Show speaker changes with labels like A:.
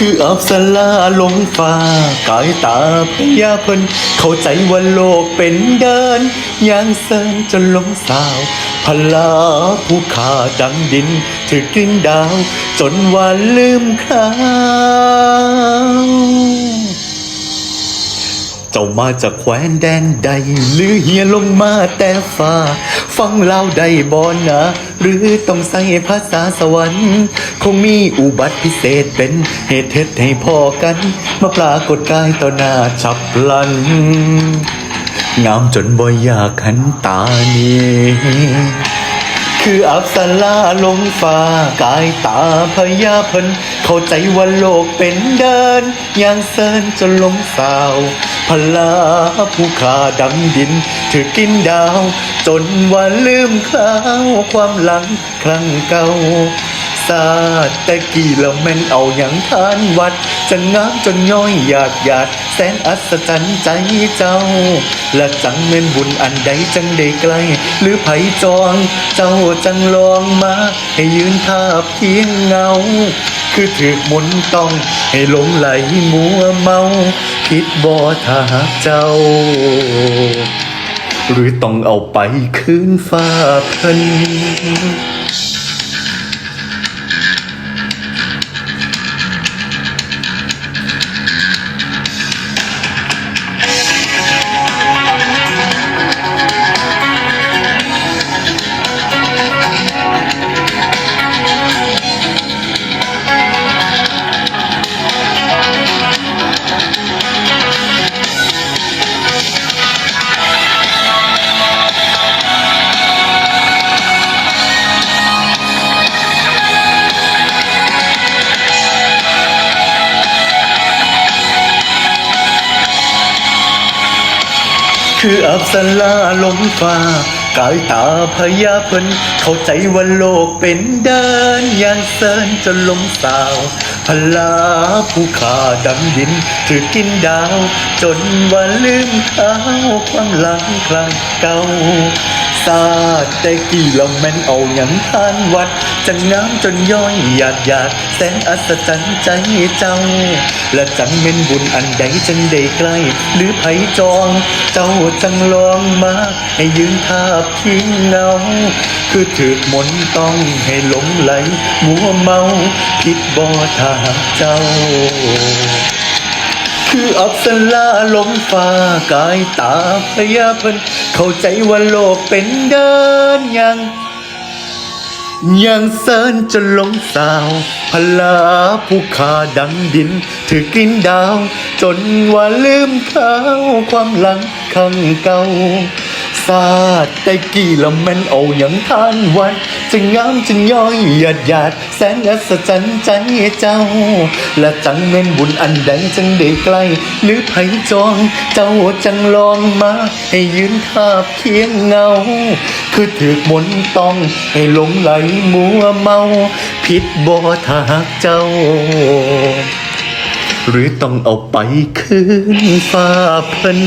A: คืออับสลาลงฟ้ากายตาพยาเพิ่นเข้าใจว่าโลกเป็นเดินย่างเซินจนลงสาวพลาผู้ขาดังดินถือกลิ้นดาว จนวันลืมคราว จ้ามาจากแคว้นแดนใด หรือเฮียลงมาแต่ฟ้า ฟังเล่าได้บ่นะ หรือต้องใส่ภาษาสวรรค์ คงมีอุบัติพิเศษเป็นเหตุเท็จให้พอกัน มาปรากฏกายต่อหน้าฉับพลัน งามจนบ่อยากหันตาเนีคืออับสลาลงฟ้ากายตาพยาพิ่นเข้าใจว่าโลกเป็นเดินอย่างเซินจนลงสาว พลาผู้ขาดำดินถือกินดาว จนว่าลืมคราวความหลังครั้งเก่าซาดต่กี่แล้วแม่นเอาอย่างทานวัด จะงามจนย้อยหยาดหยาด แสนอัศจรรย์ใจเจ้า และจังเม่นบุญอันใดจังได้ใกล หรือไผจอง เจ้าจังลองมา ให้ยืนทาบเพียงเงา คือถือมนต์ต้องให้หลงไหลมัวเมา คิดบ่ถ้าหากเจ้า หรือต้องเอาไปคืนฟ้าเพิ่น คืออับสลาลมฟ้ากายตาพยาเพิ่นเข้าใจว่าโลกเป็นเดินย่างเซินจนลมสาวพลาผู้ขาดำดินถือกินดาว จนว่าลืมเขาความหลังคลางเก่า ซาแต่กี่ลำแม่นเอาอย่างทานวัดจะงามจนย้อยหยาดหยาดแสนอัศจรรย์ใจเจ้า และจังเม่นบุญอันใดจังได้ใกล้ หรือไผจอง เจ้าจังลองมาให้ยืนทาบเพียงเงา คือถือมนต์ต้องให้หลงไหลมัวเมาผิดบ่ถ้าเจ้า คืออับสลาลมฟ้ากายตาพยาพันเข้าใจว่าโลกเป็นเดินยังยังเซินจนลงสาวพลาผู้ขาดังดิน ถือกลิ้นดาว จนว่าลืมเขาความหลังข้างเก่า ซาดแต่กี่ละแม่นเอาอย่างทานวันจะงามจะย้อยหยาดหยาดแสนอัศจรรย์ใจเจ้า และจังเม่นบุญอันใดจังได้ใกล้หรือไผจอง เจ้าจังลองมา ให้ยืนทาบเคียงเงา คือถือมนต์ต้อง ให้หลงไหลมัวเมา ผิดบ่ถ้าหากเจ้า หรือต้องเอาไปคืนฟ้าเพิ่น